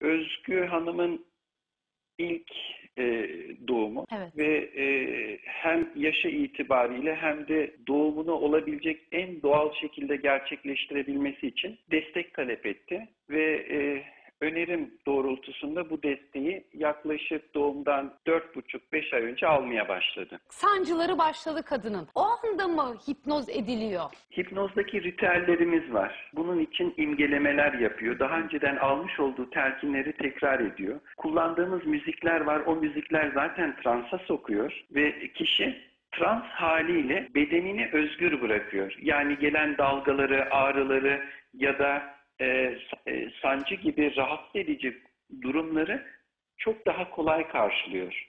Özgü Hanım'ın ilk e, doğumu Evet. ve e, hem yaşı itibariyle hem de doğumunu olabilecek en doğal şekilde gerçekleştirebilmesi için destek talep etti ve e, önerim doğrultusunda bu desteği yaklaşık doğumdan 4,5-5 ay önce almaya başladı. Sancıları başladı kadının. O anda mı hipnoz ediliyor? Hipnozdaki ritüellerimiz var. Bunun için imgelemeler yapıyor. Daha önceden almış olduğu telkinleri tekrar ediyor. Kullandığımız müzikler var. O müzikler zaten transa sokuyor ve kişi trans haliyle bedenini özgür bırakıyor. Yani gelen dalgaları, ağrıları ya da e, e, sancı gibi rahatsız edici durumları çok daha kolay karşılıyor.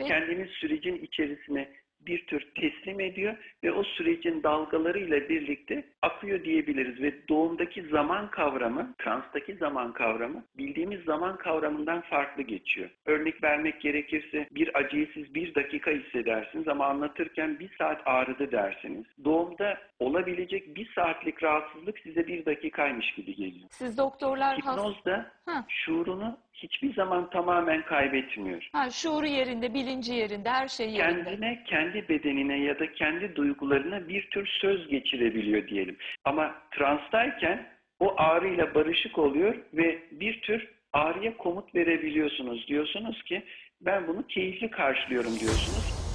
Ve Kendini sürecin içerisine bir tür teslim ediyor ve o sürecin dalgalarıyla birlikte akıyor diyebiliriz ve doğumdaki zaman kavramı, transtaki zaman kavramı bildiğimiz zaman kavramından farklı geçiyor. Örnek vermek gerekirse bir acıyı siz bir dakika hissedersiniz ama anlatırken bir saat ağrıdı dersiniz. Doğumda olabilecek bir saatlik rahatsızlık size bir dakikaymış gibi geliyor. siz doktorlar has- Hipnoz da Ha. şuurunu hiçbir zaman tamamen kaybetmiyor. ha, şuuru yerinde, bilinci yerinde, her şey yerinde. kendine, kendi bedenine ya da kendi duygularına bir tür söz geçirebiliyor diyelim. Ama transtayken o ağrıyla barışık oluyor ve bir tür ağrıya komut verebiliyorsunuz. Diyorsunuz ki ben bunu keyifli karşılıyorum diyorsunuz.